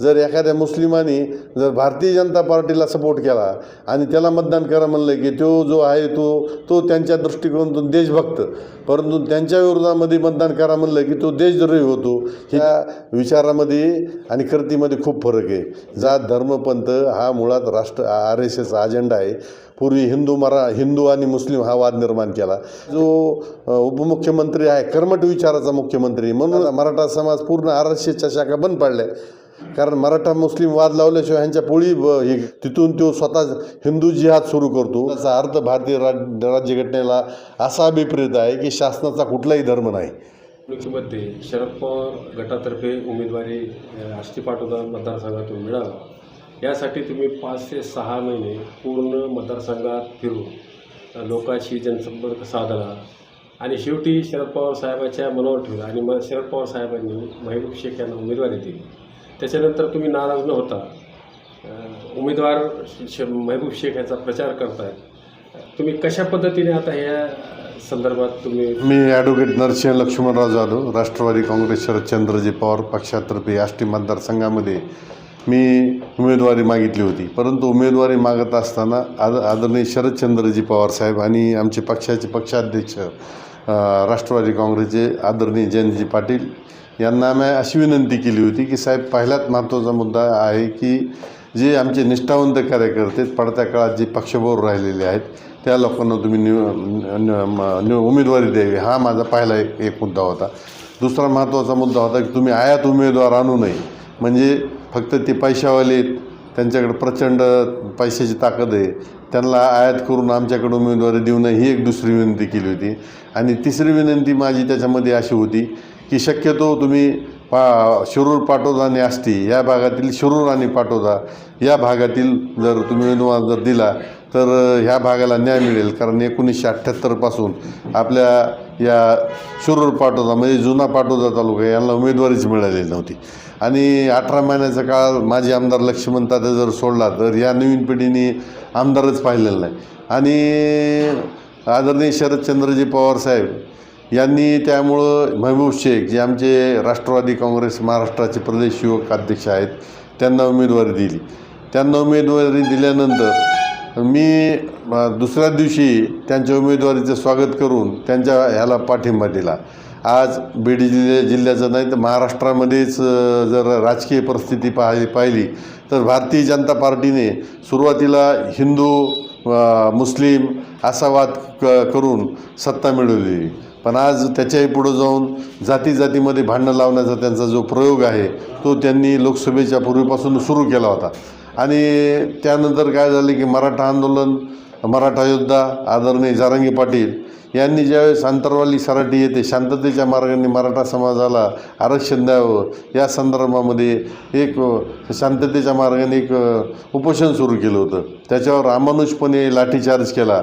जर एखाद्या मुस्लिमाने जर भारतीय जनता पार्टीला सपोर्ट केला आणि त्याला मतदान करा म्हणलं की तो जो आहे तो तो त्यांच्या दृष्टिकोनातून देशभक्त परंतु त्यांच्या विरोधामध्ये मतदान करा म्हणलं की तो देशद्रोही होतो ह्या विचारामध्ये आणि कृतीमध्ये खूप फरक आहे. जात धर्मपंथ हा मुळात राष्ट्र आर एस एसचा अजेंडा आहे. पूर्वी हिंदू मरा हिंदू आणि मुस्लिम हा वाद निर्माण केला. जो उपमुख्यमंत्री आहे कर्मठ विचाराचा मुख्यमंत्री म्हणून मराठा समाज पूर्ण आर एस एसच्या शाखा बंद पाडल्या. कारण मराठा मुस्लिम वाद लावल्याशिवाय ह्यांच्या पोळी हे तिथून तो स्वतः हिंदू जिहाद सुरू करतो. त्याचा अर्थ भारतीय राज राज्यघटनेला असा अभिप्रेत आहे की शासनाचा कुठलाही धर्म नाही. निवडणुकीमध्ये शरद पवार गटातर्फे उमेदवारी आष्टी पाटोदा मतदारसंघातून मिळावा यासाठी तुम्ही पाच ते सहा महिने पूर्ण मतदारसंघात फिरून लोकांशी जनसंपर्क साधला. आणि शेवटी शरद पवार साहेबाच्या मनावर ठेवला आणि मग शरद पवार साहेबांनी महबूब शेख यांना उमेदवारी दिली. त्याच्यानंतर तुम्ही नाराज न होता उमेदवार महबूब शेख याचा प्रचार करतायत तुम्ही कशा पद्धतीने आता ह्या संदर्भात तुम्ही मी ॲडव्होकेट नरसिंह लक्ष्मणराव जाधव राष्ट्रवादी काँग्रेस शरदचंद्रजी पवार पक्षातर्फे आष्टी मतदारसंघामध्ये मी उमेदवारी मागितली होती. परंतु उमेदवारी मागत असताना आद आदरणीय शरदचंद्रजी पवार साहेब आणि आमचे पक्षाचे पक्षाध्यक्ष राष्ट्रवादी काँग्रेसचे आदरणीय जयंतजी पाटील यांना मी अशी विनंती केली होती की साहेब पहिलाच महत्त्वाचा मुद्दा आहे की जे आमचे निष्ठावंत कार्यकर्ते पडत्या काळात जे पक्षभोर राहिलेले आहेत त्या लोकांना तुम्ही निव उमेदवारी द्यावी. हा माझा पहिला एक एक मुद्दा होता. दुसरा महत्त्वाचा मुद्दा होता की तुम्ही आयात उमेदवार आणू नये. म्हणजे फक्त ते पैशावाले आहेत, त्यांच्याकडे प्रचंड पैशाची ताकद आहे त्यांना आयात करून आमच्याकडे उमेदवारी देऊ नये ही एक दुसरी विनंती केली होती. आणि तिसरी विनंती माझी त्याच्यामध्ये अशी होती की शक्यतो तुम्ही पा शिरूर पाटोदा आणि आष्टी या भागातील शिरूर आणि पाटोदा या भागातील जर तुम्ही अनुवाद जर दिला तर ह्या भागाला न्याय मिळेल. कारण एकोणीसशे अठ्ठ्याहत्तरपासून आपल्या या शिरूर पाटोदा म्हणजे जुना पाटोदा तालुका यांना उमेदवारीच मिळालेली नव्हती. आणि अठरा महिन्याचा काळ माजी आमदार लक्ष्मण तात्या जर सोडला तर या नवीन पिढीने आमदारच पाहिलेला नाही. आणि आदरणीय शरदचंद्रजी पवार साहेब यांनी त्यामुळं महबूब शेख जे आमचे राष्ट्रवादी काँग्रेस महाराष्ट्राचे प्रदेश युवक अध्यक्ष आहेत त्यांना उमेदवारी दिली. त्यांना उमेदवारी दिल्यानंतर मी दुसऱ्या दिवशी त्यांच्या उमेदवारीचं स्वागत करून त्यांच्या ह्याला पाठिंबा दिला. आज बीड जिल्ह्या जिल्ह्याचं नाही तर महाराष्ट्रामध्येच जर राजकीय परिस्थिती पाहि पाहिली तर भारतीय जनता पार्टीने सुरुवातीला हिंदू मुस्लिम असा वाद क करून सत्ता मिळवली. पण आज त्याच्याही पुढं जाऊन जाती जातीमध्ये भांडणं लावण्याचा त्यांचा जो प्रयोग आहे तो त्यांनी लोकसभेच्या पूर्वीपासून सुरू केला होता. आणि त्यानंतर काय झालं की मराठा आंदोलन मराठा योद्धा आदरणीय जारंगी पाटील यांनी ज्यावेळेस आंतरवाली सराटी येते शांततेच्या मार्गाने मराठा समाजाला आरक्षण द्यावं या संदर्भामध्ये एक शांततेच्या मार्गाने एक उपोषण सुरू केलं होतं. त्याच्यावर अमानुषपणे लाठीचार्ज केला.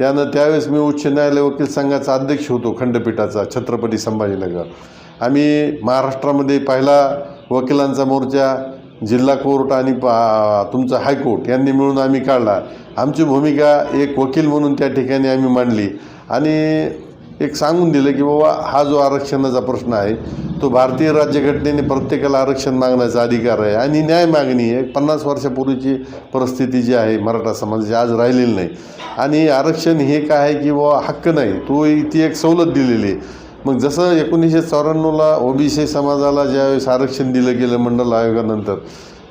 त्यानं त्यावेळेस मी उच्च न्यायालय वकील संघाचा अध्यक्ष होतो खंडपीठाचा छत्रपती संभाजीनगर. आम्ही महाराष्ट्रामध्ये पहिला वकिलांचा मोर्चा जिल्हा कोर्ट आणि पा तुमचा हायकोर्ट यांनी मिळून आम्ही काढला. आमची भूमिका एक वकील म्हणून त्या ठिकाणी आम्ही मांडली. आणि एक सांगून दिलं की बाबा हा जो आरक्षणाचा प्रश्न आहे तो भारतीय राज्यघटनेने प्रत्येकाला आरक्षण मागण्याचा अधिकार आहे आणि न्याय मागणी आहे. पन्नास वर्षापूर्वीची परिस्थिती जी आहे मराठा समाजाची आज राहिलेली नाही. आणि आरक्षण हे काय आहे की बाबा हक्क नाही. तो ती एक सवलत दिलेली आहे. मग जसं एकोणीसशे चौऱ्याण्णवला ओबीसी समाजाला ज्यावेळेस आरक्षण दिलं गेलं मंडल आयोगानंतर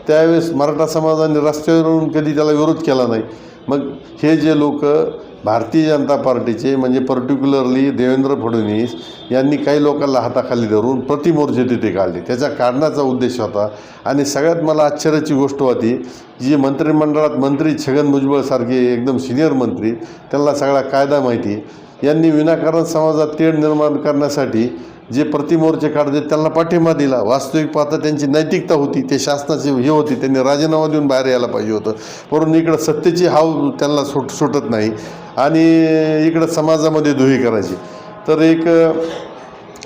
त्यावेळेस मराठा समाजाने रस्त्यावरून कधी त्याला विरोध केला नाही. मग हे जे लोक भारतीय जनता पार्टीचे म्हणजे पर्टिक्युलरली देवेंद्र फडणवीस यांनी काही लोकांना हाताखाली धरून प्रतिमोर्चे तिथे काढले. त्याच्या कारणाचा उद्देश होता. आणि सगळ्यात मला आश्चर्याची गोष्ट होती जी मंत्रिमंडळात मंत्री छगन भुजबळसारखे एकदम सिनियर मंत्री त्यांना सगळा कायदा माहिती. यांनी विनाकारण समाजात तेढ निर्माण करण्यासाठी जे प्रतिमोर्चे काढते त्यांना पाठिंबा दिला. वास्तविक पाहता त्यांची नैतिकता होती. ते शासनाची हे होती. त्यांनी राजीनामा देऊन बाहेर यायला पाहिजे होतं. परंतु इकडं सत्तेची हाव त्यांना सुट सुटत नाही. आणि इकडं समाजामध्ये दुही करायची. तर एक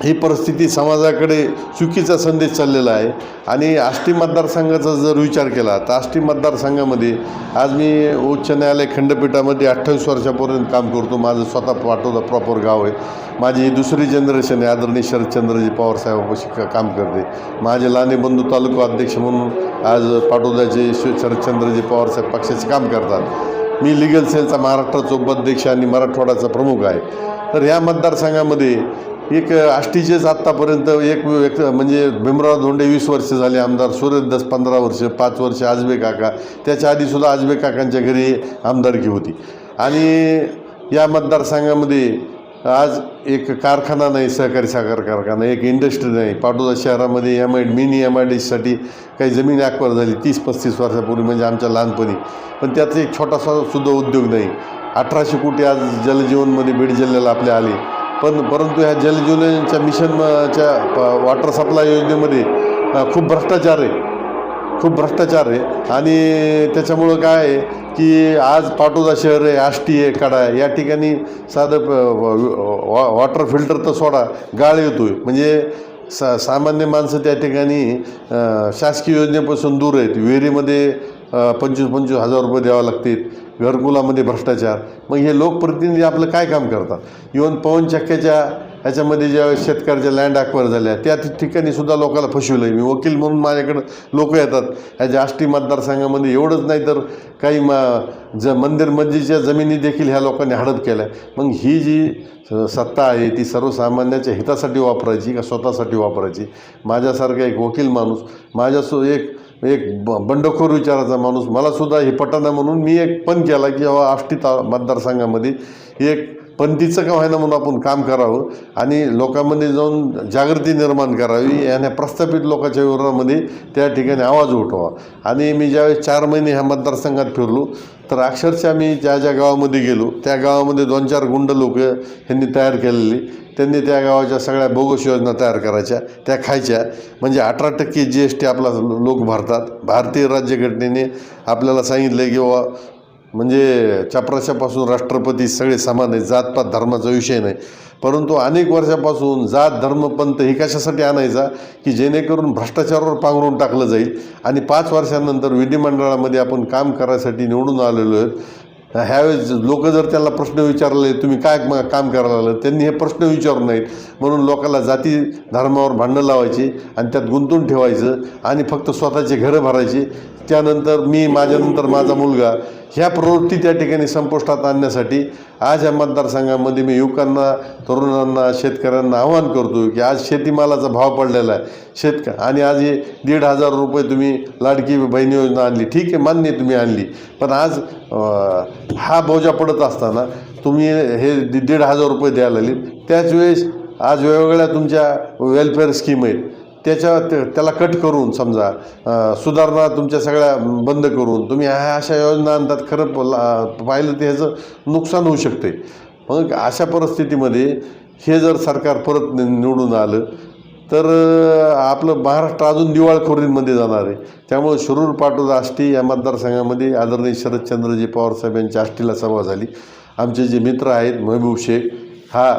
ही परिस्थिती समाजाकडे चुकीचा संदेश चाललेला आहे. आणि आष्टी मतदारसंघाचा जर विचार केला तर आष्टी मतदारसंघामध्ये आज मी उच्च न्यायालय खंडपीठामध्ये अठ्ठावीस वर्षापर्यंत काम करतो. माझं स्वतः पाटोदा प्रॉपर गाव आहे. माझी दुसरी जनरेशन आहे आदरणीय शरदचंद्रजी पवार साहेबापाशी का काम करते. माझे लहाने बंधू तालुका अध्यक्ष म्हणून आज पाटोद्याचे शरदचंद्रजी पवार साहेब पक्षाचे काम करतात. मी लिगल सेलचा महाराष्ट्राचा उपाध्यक्ष आणि मराठवाड्याचा प्रमुख आहे. तर ह्या मतदारसंघामध्ये एक आष्टीचेच आत्तापर्यंत एक व्यक्त म्हणजे भीमराव धोंडे वीस वर्ष झाले आमदार सूर्यदास पंधरा वर्ष पाच वर्ष आजबे काका. त्याच्या आधीसुद्धा आजबे काकांच्या घरी आमदारकी होती. आणि या मतदारसंघामध्ये आज एक कारखाना नाही सहकारी साखर कारखाना एक इंडस्ट्री नाही. पाटोदा शहरामध्ये M I mini M I D सीसाठी काही जमीन ॲक्वायर झाली तीस पस्तीस वर्षापूर्वी म्हणजे आमच्या लहानपणी. पण त्याचा एक छोटासा सुद्धा उद्योग नाही. अठराशे कोटी आज जलजीवनमध्ये बीड जिल्ह्याला आपले आले. पण परंतु ह्या जलजीवनच्या मिशनच्या वॉटर सप्लाय योजनेमध्ये खूप भ्रष्टाचार आहे. खूप भ्रष्टाचार आहे. आणि त्याच्यामुळं काय आहे की आज पाटोदा शहर आहे आष्टी आहे कडा या ठिकाणी साधं प- व- वॉटर फिल्टर तर सोडा गाळ येतो आहे म्हणजे सा सामान्य माणसं त्या ठिकाणी शासकीय योजनेपासून दूर आहेत. विहिरीमध्ये पंचवीस पंचवीस हजार रुपये द्यावे लागतील. घरकुलामध्ये भ्रष्टाचार. मग हे लोकप्रतिनिधी आपलं काय काम करतात? इवन पवनचक्क्याच्या ह्याच्यामध्ये ज्या शेतकऱ्याच्या लँड अक्वायर झाल्या त्या ठिकाणी सुद्धा लोकांना फसवलं आहे मी वकील म्हणून माझ्याकडं लोक येतात. ह्याच्या आष्टी मतदारसंघामध्ये एवढंच नाही तर काही मा ज मंदिर मस्जिदच्या जमिनी देखील ह्या लोकांनी हडप केल्या. मग ही जी स- सत्ता आहे ती सर्वसामान्याच्या हितासाठी वापरायची का स्वतःसाठी वापरायची? माझ्यासारखा एक वकील माणूस माझ्यासो एक एक ब बंडखोर विचाराचा माणूस. मलासुद्धा हे पटाना म्हणून मी एक पण केला की बाबा आष्टी ता मतदारसंघामध्ये एक पंथीचं का व्हायना म्हणून आपण काम करावं आणि लोकांमध्ये जाऊन जागृती निर्माण करावी आणि प्रस्थापित लोकांच्या विरोधामध्ये त्या ठिकाणी आवाज उठवा. आणि मी ज्यावेळेस चार महिने ह्या मतदारसंघात फिरलो तर अक्षरशः मी ज्या ज्या गावामध्ये गेलो त्या गावामध्ये दोन चार गुंड लोक ह्यांनी तयार केलेली. त्यांनी त्या गावाच्या सगळ्या बोगस योजना तयार करायच्या त्या खायच्या. म्हणजे अठरा टक्के जी एस टी आपला लोक भरतात. भारतीय राज्यघटनेने आपल्याला सांगितलं आहे की बाबा म्हणजे चपराशापासून राष्ट्रपती सगळे समान आहेत जातपात धर्माचा विषय नाही. परंतु अनेक वर्षापासून जात धर्म पंथ हे कशासाठी आणायचा? की जेणेकरून भ्रष्टाचारावर पांघरून टाकलं जाईल. आणि पाच वर्षानंतर विधिमंडळामध्ये आपण काम करायसाठी निवडून आलेलो आहेत. ह्यावेळेस लोक जर त्याला प्रश्न विचारले तुम्ही काय काम करायला लागलं? त्यांनी हे प्रश्न विचारू नयेत. म्हणून लोकांना जाती धर्मावर भांडणं लावायची आणि त्यात गुंतून ठेवायचं आणि फक्त स्वतःचे घरं भरायची. त्यानंतर मी माझ्यानंतर माझा मुलगा ह्या प्रवृत्ती त्या ठिकाणी संपुष्टात आणण्यासाठी आज या मतदारसंघामध्ये मी युवकांना तरुणांना शेतकऱ्यांना आवाहन करतो की आज शेतीमालाचा भाव पडलेला आहे. शेतक आणि आज हे दीड हजार रुपये तुम्ही लाडकी बहिणी योजना आणली. ठीक आहे मान्य तुम्ही आणली. पण आज हा बोजा पडत असताना तुम्ही हे दीड हजार रुपये द्यायला लागले. त्याच वेळेस आज वेगवेगळ्या तुमच्या वेलफेअर स्कीम आहेत. त्याच्या त्याला कट करून समजा सुधारणा तुमच्या सगळ्या बंद करून तुम्ही ह्या अशा योजना आणतात. खरं प- ला- पाहिलं तर ह्याचं नुकसान होऊ शकते मग अशा परिस्थितीमध्ये हे जर सरकार परत निवडून आलं तर आपलं महाराष्ट्र अजून दिवाळखोरीमध्ये जाणार आहे. त्यामुळे शिरूर पाटोद आष्टी या मतदारसंघामध्ये आदरणीय शरदचंद्रजी पवारसाहेब यांच्या आष्टीला सभा झाली. आमचे जे मित्र आहेत महबूब शेख हा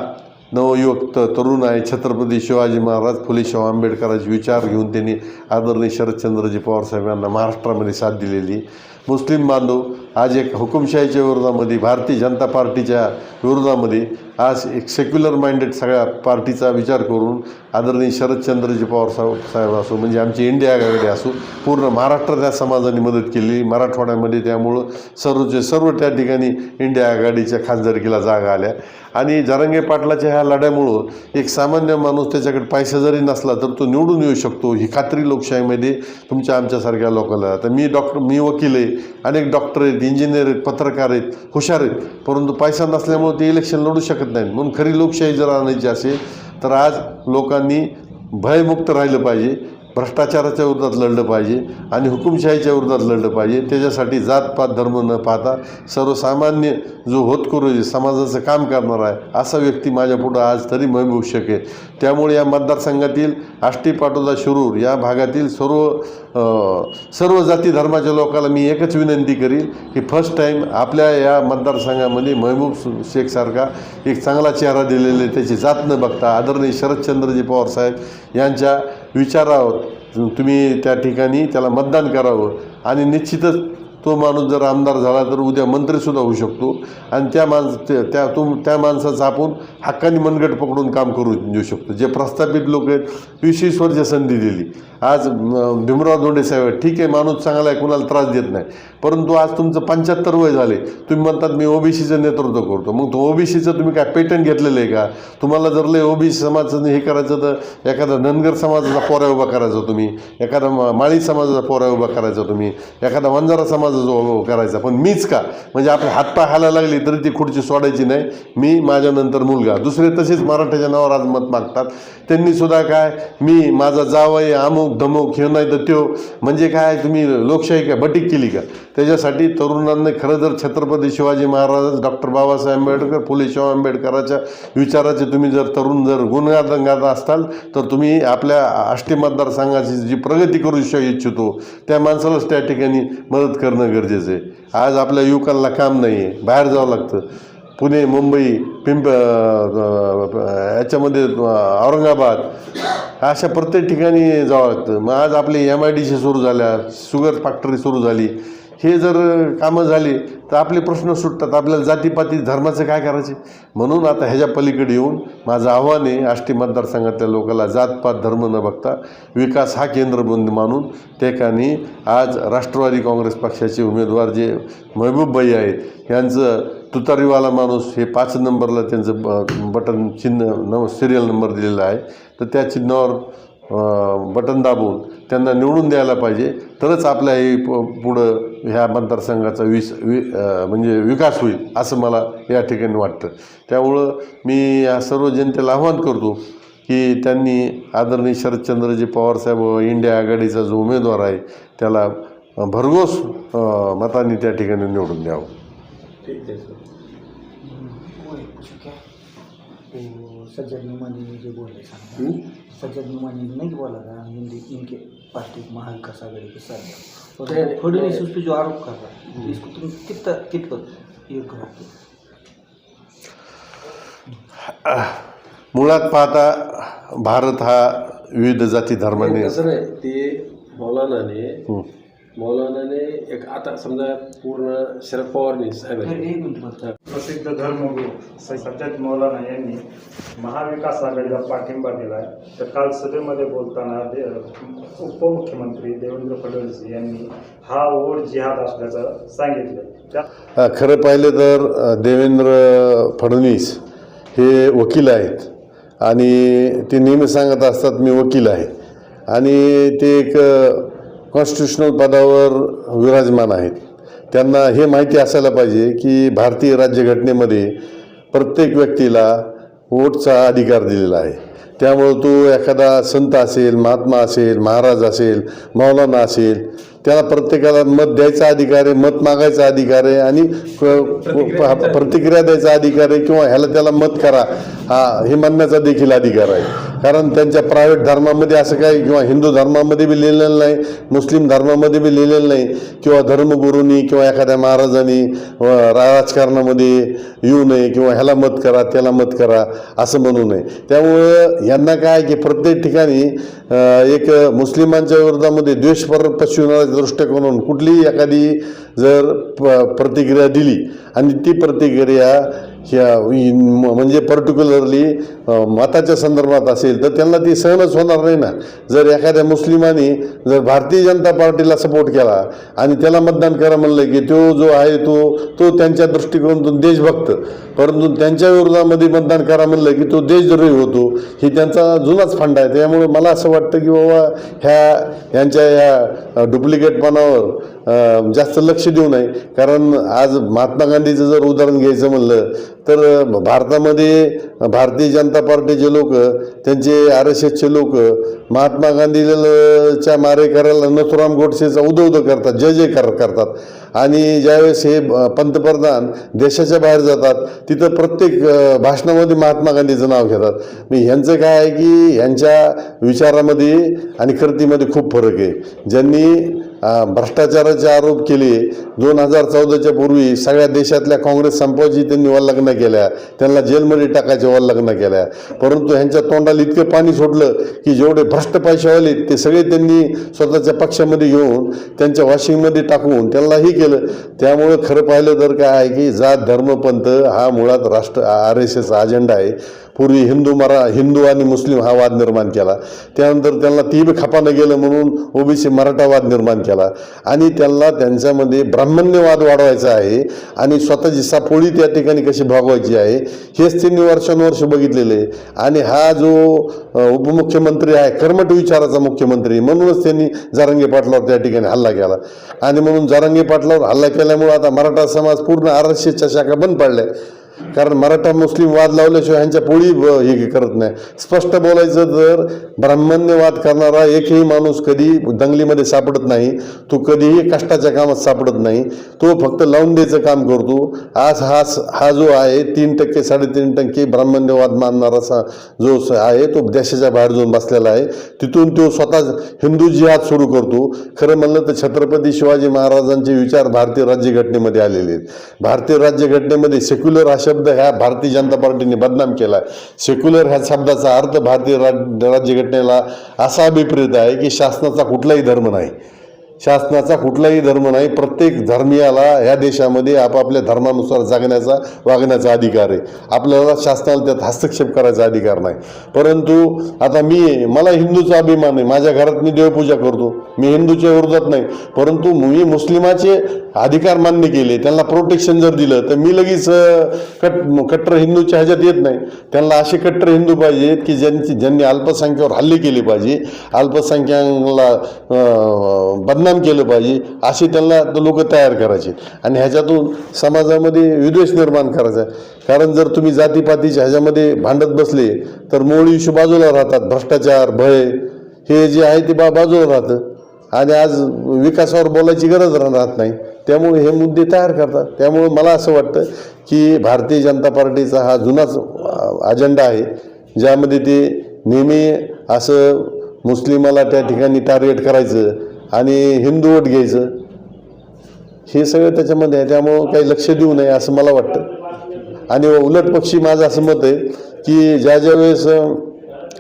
नवयुवक तरुण आहे छत्रपती शिवाजी महाराज फुले शाहू आंबेडकरांचे विचार घेऊन त्यांनी आदरणीय शरदचंद्रजी पवारसाहेब यांना महाराष्ट्रामध्ये साथ दिलेली. मुस्लिम बांधव आज एक हुकुमशाहीच्या विरोधामध्ये भारतीय जनता पार्टीच्या विरोधामध्ये आज एक सेक्युलर माइंडेड सगळ्या पार्टीचा विचार करून आदरणीय शरदचंद्रजी पवार साहेब साहेब असो म्हणजे आमची इंडिया आघाडी असो पूर्ण महाराष्ट्र त्या समाजाने मदत केली. मराठवाड्यामध्ये त्यामुळं सर्वचे सर्व त्या ठिकाणी इंडिया आघाडीच्या खासदारकीला जागा आल्या. आणि जरांगे पाटलाच्या ह्या लढ्यामुळं एक सामान्य माणूस त्याच्याकडे पैसा जरी नसला तर तो निवडून येऊ शकतो. ही खात्री लोकशाहीमध्ये तुमच्या आमच्यासारख्या लोकांना. आता मी डॉक्टर मी वकील आहे अनेक डॉक्टर आहेत इंजिनियर आहेत पत्रकार आहेत हुशार आहेत. परंतु पैसा नसल्यामुळे ते इलेक्शन लढू शकत नाहीत. म्हणून खरी लोकशाही जर आणायची असेल तर आज लोकांनी भयमुक्त राहिलं पाहिजे. भ्रष्टाचाराच्या विरोधात लढलं पाहिजे आणि हुकुमशाहीच्या विरोधात लढलं पाहिजे. त्याच्यासाठी जातपात धर्म न पाहता सर्वसामान्य जो होतकरू आहे समाजाचं काम करणार आहे असा व्यक्ती माझ्या पुढं आज तरी होऊ शकेल. त्यामुळे या मतदारसंघातील आष्टी पाटोदा शिरूर या भागातील सर्व सर्व जाती धर्माच्या लोकांना मी एकच विनंती करील की फर्स्ट टाईम आपल्या या मतदारसंघामध्ये महबूब शेखसारखा एक चांगला चेहरा दिलेले त्याची जात न बघता आदरणीय शरदचंद्रजी पवार साहेब यांच्या विचारावं. तुम्ही त्या ठिकाणी त्याला मतदान करावं. आणि निश्चितच तो माणूस जर आमदार झाला तर उद्या मंत्रीसुद्धा होऊ शकतो. आणि त्या माणस ते- त्या तुम त्या माणसाचा आपण हक्काने मनगट पकडून काम करू देऊ शकतो. जे प्रस्थापित लोक आहेत वीस वर्ष संधी दिली. आज भीमराव धोंडे साहेब ठीक आहे माणूस चांगला आहे कुणाला त्रास देत नाही. परंतु आज तुमचं पंच्याहत्तर वय झाले तुम्ही म्हणतात मी ओबीसीचं नेतृत्व करतो. मग तो ओबीसीचं तुम्ही काय पेटंट घेतलेलं आहे का? तुम्हाला जर लय ओबीसी समाजाचं हे करायचं तर एखादा धनगर समाजाचा पोरा उभा करायचा तुम्ही एखादा माळी समाजाचा पोरा उभा करायचा तुम्ही एखादा वंजारा समाजाचा उभा करायचा. पण मीच का? म्हणजे आपले हातपाय हायला लागली तरी ती खुर्ची सोडायची नाही. मी माझ्यानंतर मुलगा. दुसरे तसेच मराठ्याच्या नावावर आज मत मागतात. त्यांनी सुद्धा काय? मी माझा जावई अमुक धमुक हे नाही तर त्यो. म्हणजे काय तुम्ही लोकशाही काय बटीक केली का? त्याच्यासाठी तरुणांनी खरं जर छत्रपती शिवाजी महाराज डॉक्टर बाबासाहेब आंबेडकर फुले शाहू आंबेडकराच्या विचाराचे तुम्ही जर तरुण जर गुणगान गात असताल तर तुम्ही आपल्या आष्टी मतदारसंघाची जी प्रगती करू श इच्छितो त्या माणसालाच त्या ठिकाणी मदत करणं गरजेचं आहे. आज आपल्या युवकांना काम नाही आहे बाहेर जावं लागतं. पुणे मुंबई पिंप याच्यामध्ये औरंगाबाद अशा प्रत्येक ठिकाणी जावं लागतं. मग आज आपली एम आय डी सी सुरू झाल्या शुगर फॅक्टरी सुरू झाली. हे जर कामं झाली तर आपले प्रश्न सुटतात. आपल्याला जातीपाती धर्माचं काय करायचे? म्हणून आता ह्याच्या पलीकडे येऊन माझं आव्हान आहे आष्टी मतदारसंघातल्या लोकांना जातपात धर्म न बघता विकास हा केंद्रबिंदू मानून त्या ठिकाणी आज राष्ट्रवादी काँग्रेस पक्षाचे उमेदवार जे महबूबबाई आहेत यांचं तुतारीवाला माणूस हे पाच नंबरला त्यांचं ब बटन चिन्ह न सिरियल नंबर दिलेला आहे. तर त्या चिन्हावर बटन दाबून त्यांना निवडून द्यायला पाहिजे. तरच आपल्या हे प पुढं ह्या मतदारसंघाचा विस वि म्हणजे विकास होईल असं मला या ठिकाणी वाटतं. त्यामुळं मी या सर्व जनतेला आव्हान करतो की त्यांनी आदरणीय शरदचंद्रजी पवारसाहेब इंडिया आघाडीचा जो उमेदवार आहे त्याला भरघोस मतांनी त्या ठिकाणी निवडून द्यावं. ठीक आहे सर. वो है सज्जद नुमानी जो बोले सामने सज्जद नुमानी नहीं बोला था हिंदी इनके पार्टी महाविकास आघाड़ी के सर और फडणवीस उस पर जो आरोप कर रहा है इसको तुम कितना कितना ये करो मुळात पाहता भारत हा विविध जाती धर्माने कसं नाही ते मौलानाने हं. मौलानाने एक आता समजा पूर्ण शरद पवारनी साहेब प्रसिद्ध धर्मगुरू सज्जद मौलाना यांनी महाविकास आघाडीला पाठिंबा दिला आहे तर काल सभेमध्ये बोलताना दे उपमुख्यमंत्री देवेंद्र फडणवीस यांनी हा वोट जिहाद असल्याचं सांगितलं. खरं पाहिलं तर देवेंद्र फडणवीस हे वकील आहेत. आणि ते नेहमी सांगत असतात मी वकील आहे. आणि ते एक कॉन्स्टिट्युशनल पदावर विराजमान आहेत. त्यांना हे माहिती असायला पाहिजे की भारतीय राज्यघटनेमध्ये प्रत्येक व्यक्तीला वोटचा अधिकार दिलेला आहे. त्यामुळं तो एखादा संत असेल महात्मा असेल महाराज असेल मौलाना असेल त्याला प्रत्येकाला मत द्यायचा अधिकार आहे मत मागायचा अधिकार आहे आणि प्रतिक्रिया द्यायचा अधिकार आहे किंवा ह्याला त्याला मत करा हा हे म्हणण्याचा देखील अधिकार आहे. कारण त्यांच्या प्रायव्हेट धर्मामध्ये असं काही किंवा हिंदू धर्मामध्ये बी लिहिलेलं नाही मुस्लिम धर्मामध्ये बी लिहिलेलं नाही किंवा धर्मगुरूंनी किंवा एखाद्या महाराजांनी व राजकारणामध्ये येऊ नये किंवा ह्याला मत करा त्याला मत करा असं म्हणू नये. त्यामुळे यांना काय की प्रत्येक ठिकाणी एक मुस्लिमांच्या विरोधामध्ये द्वेष पसविणाऱ्या पश्चिमनाच्या दृष्टिकोनातून कुठलीही एखादी जर प प्रतिक्रिया दिली आणि ती प्रतिक्रिया ह्या म्हणजे पर्टिक्युलरली मताच्या संदर्भात असेल तर त्यांना ती सहनच होणार नाही ना. जर एखाद्या मुस्लिमाने जर भारतीय जनता पार्टीला सपोर्ट केला आणि त्याला मतदान करा म्हणलं की तो जो आहे तो तो त्यांच्या दृष्टिकोनातून देशभक्त परंतु त्यांच्या विरोधामध्ये मतदान करा म्हणलं की तो देशद्रोही होतो ही त्यांचा जुनाच फंडा आहे. त्यामुळे मला असं वाटतं की बाबा ह्या यांच्या या डुप्लिकेटपणावर जास्त लक्ष देऊ नये. कारण आज महात्मा गांधीचं जर उदाहरण घ्यायचं म्हणलं तर भारतामध्ये भारतीय जनता पार्टीचे लोक त्यांचे आर एस एसचे लोक महात्मा गांधीच्या मारेकऱ्याला नथुराम गोडसेचा उदौद करतात जय कर करतात. आणि ज्यावेळेस हे पंतप्रधान देशाच्या बाहेर जातात तिथं प्रत्येक भाषणामध्ये महात्मा गांधीचं नाव घेतात. मी ह्यांचं काय आहे की ह्यांच्या विचारामध्ये आणि कृतीमध्ये खूप फरक आहे. ज्यांनी भ्रष्टाचाराचे आरोप केले. दोन हजार चौदाच्या पूर्वी सगळ्या देशातल्या काँग्रेस संपवायची त्यांनी वल्लग्न केल्या. त्यांना जेलमध्ये टाकायच्या वल्लग्न केल्या. परंतु ह्यांच्या तोंडाला इतकं पाणी सोडलं की जेवढे भ्रष्ट पैशावाले ते सगळे त्यांनी स्वतःच्या पक्षामध्ये घेऊन त्यांच्या वॉशिंगमध्ये टाकून त्यांनाही केलं. त्यामुळं खरं पाहिलं तर काय आहे की जात धर्मपंथ हा मुळात राष्ट्र आर एस एसचा अजेंडा आहे. पूर्वी हिंदू मरा हिंदू आणि मुस्लिम हा वाद निर्माण केला. त्यानंतर त्यांना ती बी खपानं गेलं म्हणून ओबीसी मराठा वाद निर्माण केला. आणि त्यांना त्यांच्यामध्ये ब्राह्मण्यवाद वाढवायचा आहे आणि स्वतःची सापोळी त्या ठिकाणी कशी भागवायची आहे हेच त्यांनी वर्षानुवर्ष बघितलेले आहे. आणि हा जो उपमुख्यमंत्री आहे कर्मठ विचाराचा मुख्यमंत्री म्हणूनच त्यांनी जारंगे पाटलावर त्या ठिकाणी हल्ला केला. आणि म्हणून जारंगे पाटलावर हल्ला केल्यामुळे आता मराठा समाज पूर्ण आर शाखा बंद पडल्या. कारण मराठा मुस्लिम वाद लावल्याशिवाय ह्यांच्या पोळी हे करत नाही. स्पष्ट बोलायचं तर ब्राह्मण्यवाद करणारा एकही माणूस कधी दंगलीमध्ये सापडत नाही तो कधीही कष्टाच्या कामात सापडत नाही तो फक्त लावून द्यायचं काम करतो. आज हा हा जो आहे तीन टक्के साडेतीन टक्के ब्राह्मण्यवाद मानणारा जो आहे तो देशाच्या बाहेर जाऊन बसलेला आहे. तिथून तो स्वतः हिंदू जिहाद सुरू करतो. खरं म्हणलं तर छत्रपती शिवाजी महाराजांचे विचार भारतीय राज्यघटनेमध्ये आलेले आहेत. भारतीय राज्यघटनेमध्ये सेक्युलर शब्द ह्या भारतीय जनता पार्टीने बदनाम केला सेक्युलर ह्या शब्दाचा अर्थ भारतीय राज राज्यघटनेला असा अभिप्रेत आहे की शासनाचा कुठलाही धर्म नाही. शासनाचा कुठलाही धर्म नाही. प्रत्येक धर्मियाला ह्या देशामध्ये आपापल्या धर्मानुसार जगण्याचा वागण्याचा अधिकार आहे. आपल्याला शासनाला त्यात हस्तक्षेप करायचा अधिकार नाही. परंतु आता मी मला हिंदूचा अभिमान आहे. माझ्या घरात मी देवपूजा करतो. मी हिंदूच्या विरोधात नाही. परंतु मी मुस्लिमाचे अधिकार मान्य केले. त्यांना प्रोटेक्शन जर दिलं तर मी लगेच कट कट्टर हिंदूच्या ह्याच्यात येत नाही. त्यांना असे कट्टर हिंदू पाहिजेत की ज्यांची ज्यांनी अल्पसंख्यावर हल्ले केले पाहिजे. अल्पसंख्याला बदनाम काम केलं पाहिजे असे त्यांना लोक तयार करायचे. आणि ह्याच्यातून समाजामध्ये विद्वेष निर्माण करायचा कारण जर तुम्ही जातीपातीच्या ह्याच्यामध्ये भांडत बसले तर मूळ इशू बाजूला राहतात. भ्रष्टाचार भय हे जे आहे ते बा बाजूला राहतं. आणि आज विकासावर बोलायची गरज राहत नाही. त्यामुळे हे मुद्दे तयार करतात. त्यामुळे मला असं वाटतं की भारतीय जनता पार्टीचा हा जुनाच अजेंडा आहे ज्यामध्ये ते नेहमी असं मुस्लिमाला त्या ठिकाणी टार्गेट करायचं आणि हिंदू वोट घ्यायचं. हे सगळं त्याच्यामध्ये आहे त्यामुळं काही लक्ष देऊ नये असं मला वाटतं. आणि उलट पक्षी माझं असं मत आहे की ज्या ज्या वेळेस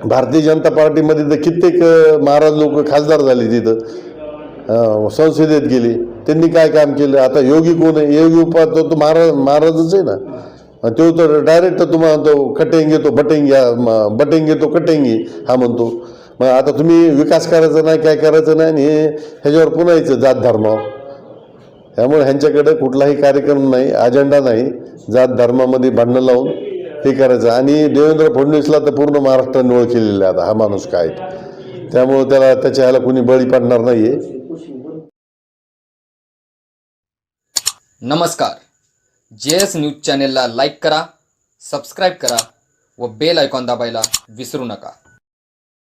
भारतीय जनता पार्टीमध्ये तर कित्येक महाराज लोक खासदार झाले तिथं. संसदेत गेले. त्यांनी काय काम केलं? आता योगी कोण आहे? योगी उपा तो तो महाराज महाराजच आहे ना. तो तर डायरेक्ट तुम्हाला तो कटेंगे तो बटेंगे बटेंगे तो कटेंगे हा म्हणतो. मग आता तुम्ही विकास करायचा नाही काय करायचं नाही आणि ह्याच्यावर पुन्हा यायचं जात धर्मावर त्यामुळे ह्यांच्याकडे कुठलाही कार्यक्रम नाही अजेंडा नाही. जात धर्मामध्ये भांडणं लावून हे करायचं. आणि देवेंद्र फडणवीसला तर पूर्ण महाराष्ट्राने ओळख आहे आता हा माणूस काय त्यामुळे त्याला त्याच्या ह्याला कुणी बळी पडणार नाही आहे नमस्कार. जे एस न्यूज चॅनेलला लाईक करा सबस्क्राईब करा व बेल आयकॉन दाबायला विसरू नका.